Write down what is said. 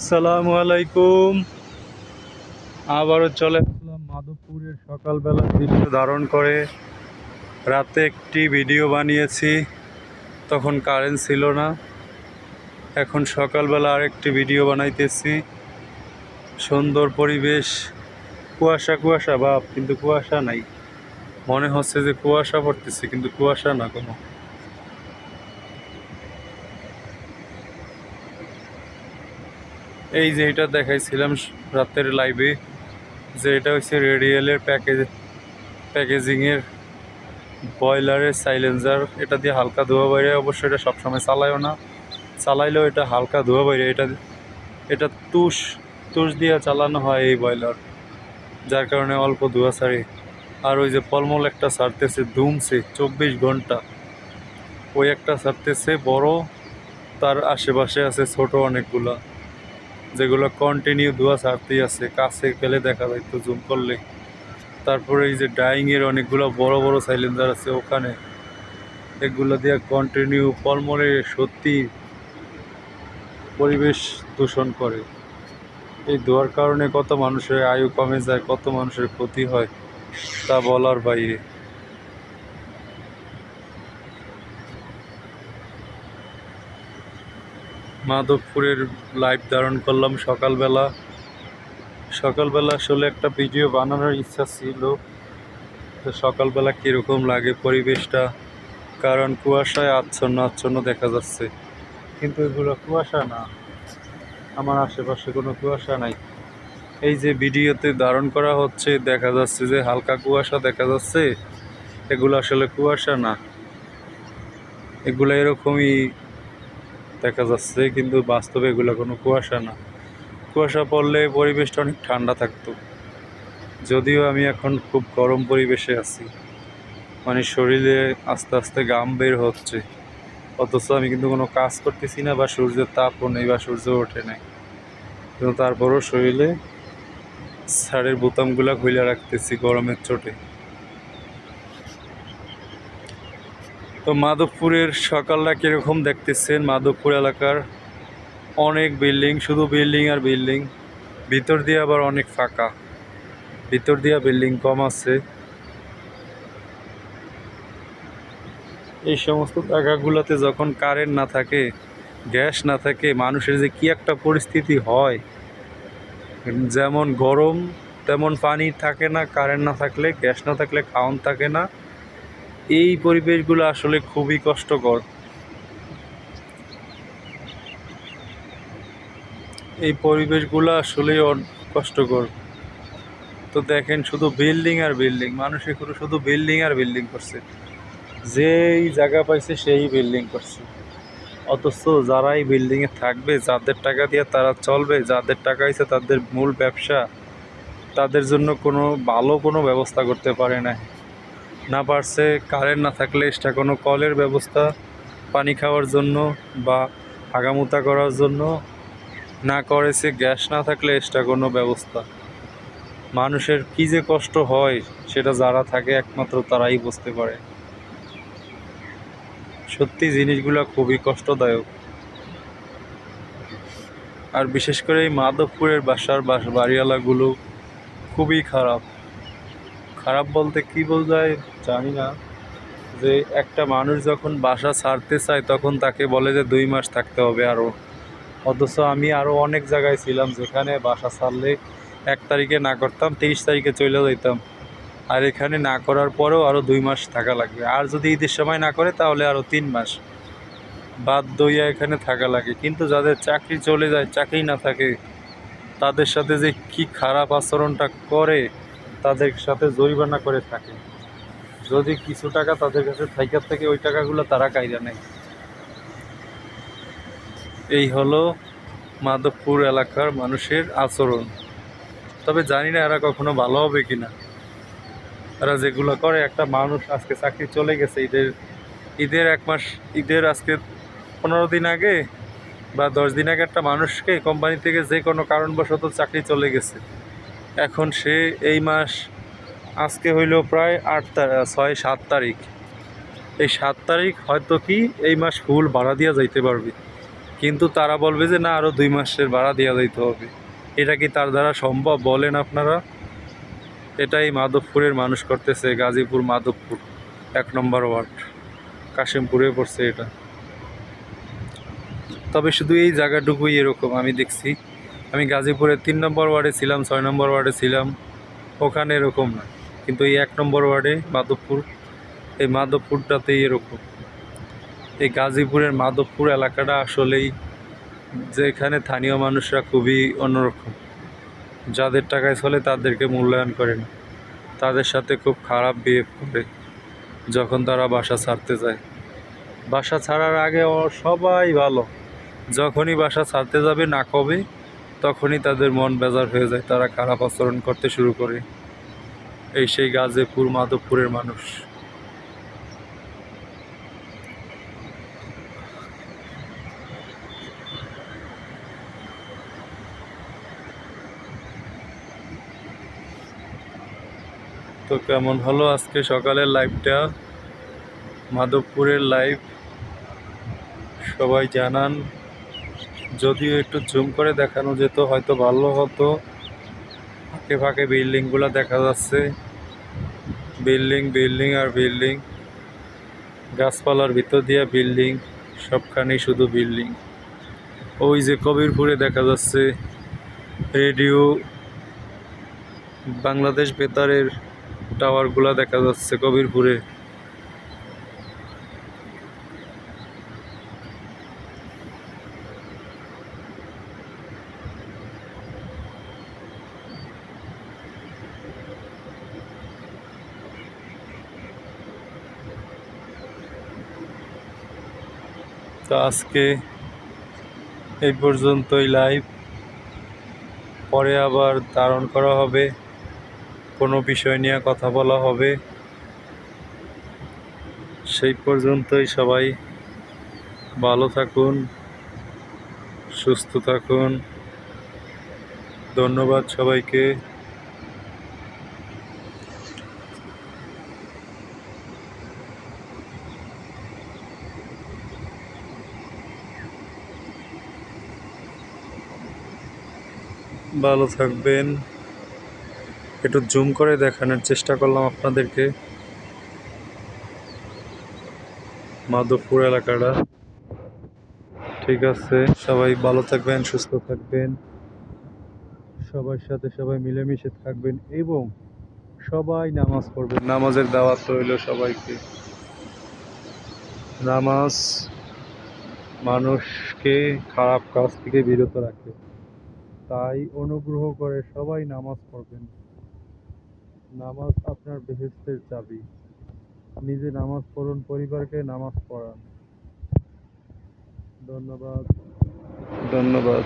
আসসালামু আলাইকুম। আবারও চলে আসলাম মাধবপুরের সকালবেলা দৃশ্য ধারণ করে। রাতে একটি ভিডিও বানিয়েছি, তখন কারেন্ট ছিল না। এখন সকালবেলা আরেকটি ভিডিও বানাইতেছি। সুন্দর পরিবেশ। কুয়াশা কুয়াশা ভাব কিন্তু কুয়াশা নাই। মনে হচ্ছে যে কুয়াশা পড়তেছে, কিন্তু কুয়াশা না কোনো। এই যে এটা দেখাইছিলাম রাতের লাইভে যে এটা হচ্ছে রেডিয়েলের প্যাকেজ প্যাকেজিংয়ের বয়লারের সাইলেন্সার এটা দিয়ে হালকা ধোয়া বাইরে অবশ্যই এটা সবসময় চালায়ও না। চালাইলেও এটা হালকা ধোয়া বাইরে। এটা এটা তুষ তুষ দিয়ে চালানো হয় এই বয়লার যার কারণে অল্প ধোয়া ছাড়ে। আর ওই যে পলমল একটা ছাড়তেছে, ধুমছে চব্বিশ ঘণ্টা। ওই একটা ছাড়তেছে বড়, তার আশেপাশে আছে ছোট অনেকগুলা। যেগুলো কন্টিনিউ ধোয়া ছাড়তেই আছে, কাছে গেলে দেখা যায় তো জুম করলে। তারপরে এই যে ডাইংয়ের অনেকগুলো বড় বড় সাইলেন্সার আছে ওখানে। এগুলো দিয়ে কন্টিনিউ পলমলে সত্যি পরিবেশ দূষণ করে। এই ধোয়ার কারণে কত মানুষের আয়ু কমে যায়, কত মানুষের ক্ষতি হয়, তা বলার বাইরে। মাধবপুরের লাইভ ধারণ করলাম সকালবেলা। সকালবেলা আসলে একটা ভিডিও বানানোর ইচ্ছা ছিল। তো সকালবেলা কীরকম লাগে পরিবেশটা? কারণ কুয়াশায় আচ্ছন্ন আচ্ছন্ন দেখা যাচ্ছে। কিন্তু এগুলো কুয়াশা না। আমার আশেপাশে কোনো কুয়াশা নাই। এই যে ভিডিওতে ধারণ করা হচ্ছে, দেখা যাচ্ছে যে হালকা কুয়াশা দেখা যাচ্ছে। এগুলো আসলে কুয়াশা না। এগুলো এরকমই দেখা যাচ্ছে, কিন্তু বাস্তবে এগুলো কোনো কুয়াশা না। কুয়াশা পড়লে পরিবেশটা অনেক ঠান্ডা থাকতো। যদিও আমি এখন খুব গরম পরিবেশে আছি। মানে শরীরে আস্তে আস্তে ঘাম বের হচ্ছে। অথচ আমি কিন্তু কোনো কাজ করতেছি না বা সূর্যের তাপও নেই বা সূর্য ওঠে নাই। কিন্তু তারপরও শরীরে সারের বোতামগুলা খুলে রাখতেছি গরমের চোটে। তো মাধবপুরের সকালটা কীরকম দেখতেছেন? মাধবপুর এলাকার অনেক বিল্ডিং, শুধু বিল্ডিং আর বিল্ডিং। ভিতর দিয়ে আবার অনেক ফাঁকা। ভিতর দিয়ে বিল্ডিং কম আছে। এই সমস্ত জায়গাগুলোতে যখন কারেন্ট না থাকে গ্যাস না থাকে, মানুষের যে কি একটা পরিস্থিতি হয়। যেমন গরম, তেমন পানি থাকে না কারেন্ট না থাকলে গ্যাস না থাকলে খাওয়ান থাকে না। এই পরিবেশগুলো আসলে খুবই কষ্টকর। এই পরিবেশগুলো আসলে কষ্টকর। তো দেখেন শুধু বিল্ডিং আর বিল্ডিং, মানুষ এগুলো শুধু বিল্ডিং আর বিল্ডিং করছে। যেই জায়গা পাইছে সেই বিল্ডিং করছে। অথচ যারা এই বিল্ডিংয়ে থাকবে, যাদের টাকা দিয়ে তারা চলবে, যাদের টাকা হয়েছে তাদের মূল ব্যবসা, তাদের জন্য কোনো ভালো কোনো ব্যবস্থা করতে পারে না না পারছে কারেন্ট না থাকলে এক্সট্রা কোনো কলের ব্যবস্থা, পানি খাওয়ার জন্য বা হাগামুতা করার জন্য না করেছে গ্যাস না থাকলে এক্সট্রা কোনো ব্যবস্থা। মানুষের কী যে কষ্ট হয়, সেটা যারা থাকে একমাত্র তারাই বুঝতে পারে। সত্যি জিনিসগুলো খুবই কষ্টদায়ক। আর বিশেষ করে এই মাধবপুরের বাসার বাস, বাড়িওয়ালাগুলো খুবই খারাপ। খারাপ বলতে কি বোঝায়? জানি না যে একটা মানুষ যখন বাসা ছাড়তে চায়, তখন তাকে বলে যে দুই মাস থাকতে হবে আরও অথচ আমি আরও অনেক জায়গায় ছিলাম যেখানে বাসা ছাড়লে এক তারিখে না করতাম, তেইশ তারিখে চলে যেতাম আর এখানে না করার পরেও আরও দুই মাস থাকা লাগবে। আর যদি ঈদের সময় না করে, তাহলে আরও তিন মাস। বাদ দইয়া এখানে থাকা লাগে। কিন্তু যাদের চাকরি চলে যায়, চাকরি না থাকে, তাদের সাথে যে কি খারাপ আচরণটা করে, তাদের সাথে জরিমানা করে থাকে। যদি কিছু টাকা তাদের কাছে থাইকার থেকে, ওই টাকাগুলো তারা কাইরা নেয়। এই হলো মাধবপুর এলাকার মানুষের আচরণ। তবে জানি না এরা কখনো ভালো হবে কি না এরা যেগুলো করে, একটা মানুষ আজকে চাকরি চলে গেছে, ঈদের ঈদের এক মাস, ঈদের আজকে পনেরো দিন আগে বা দশ দিন আগে একটা মানুষকে কোম্পানি থেকে যে কোনো কারণবশত চাকরি চলে গেছে। এখন সে এই মাস আজকে হইল প্রায় আট ছয়, সাত তারিখ। এই সাত তারিখ হয়তো কি এই মাস ফুল ভাড়া দিয়া যাইতে পারবে। কিন্তু তারা বলবে যে, না আরও দুই মাসের ভাড়া দেওয়া যাইতে হবে। এটা কি তার দ্বারা সম্ভব বলেন আপনারা? এটাই মাধবপুরের মানুষ করতেছে, গাজীপুর মাধবপুর, এক নম্বর ওয়ার্ড। কাশিমপুরে পড়ছে এটা। তবে শুধু এই জায়গাটুকুই এরকম আমি দেখছি। আমি গাজীপুরের তিন নম্বর ওয়ার্ডে ছিলাম, ছয় নম্বর ওয়ার্ডে ছিলাম। ওখানে এরকম না। কিন্তু এই এক নম্বর ওয়ার্ডে মাধবপুর, এই মাধবপুরটাতেই এরকম। এই গাজীপুরের মাধবপুর এলাকাটা আসলেই যেখানে স্থানীয় মানুষরা খুবই অন্যরকম। যাদের টাকায় চলে তাদেরকে মূল্যায়ন করে না। তাদের সাথে খুব খারাপ বিহেভ করে যখন তারা বাসা ছাড়তে যায়। বাসা ছাড়ার আগে সবাই ভালো। যখনই বাসা ছাড়তে যাবে না কবে, তখনই তাদের মন বেজার হয়ে যায়। তারা খারাপ আচরণ করতে শুরু করে। এই সেই গাজীপুর মাধবপুরের মানুষ। তো কেমন হলো আজকে সকালের লাইভটা মাধবপুরের লাইভ সবাই জানান। যদিও একটু জুম করে দেখানো যেত, হয়তো ভালো হতো। ফাঁকে ফাঁকে বিল্ডিংগুলো দেখা যাচ্ছে। বিল্ডিং বিল্ডিং আর বিল্ডিং। গাছপালার ভিতর দিয়ে বিল্ডিং, সবখানে শুধু বিল্ডিং। ওই যে কবিরপুরে দেখা যাচ্ছে রেডিও। বাংলাদেশ বেতারের টাওয়ারগুলো দেখা যাচ্ছে কবিরপুরে। তো আজকে এই পর্যন্তই লাইভ পরে আবার ধারণ করা হবে। কোনো বিষয় নিয়ে কথা বলা হবে। সেই পর্যন্তই সবাই। ভালো থাকুন, সুস্থ থাকুন। ধন্যবাদ সবাইকে। ভালো থাকবেন। একটু জুম করে দেখানোর চেষ্টা করলাম আপনাদেরকে। মাধবপুর এলাকাটা। ঠিক আছে, সবাই ভালো থাকবেন, সুস্থ থাকবেন। সবার সাথে সবাই মিলেমিশে থাকবেন এবং সবাই নামাজ পড়বেন। নামাজের দাওয়াত রইল সবাইকে। নামাজ মানুষকে খারাপ কাজ থেকে বিরত রাখে। তাই অনুগ্রহ করে সবাই নামাজ পড়বেন। নামাজ আপনার বেহেস্তের চাবি। নিজে নামাজ পড়ুন, পরিবারকে নামাজ পড়ান। ধন্যবাদ। ধন্যবাদ।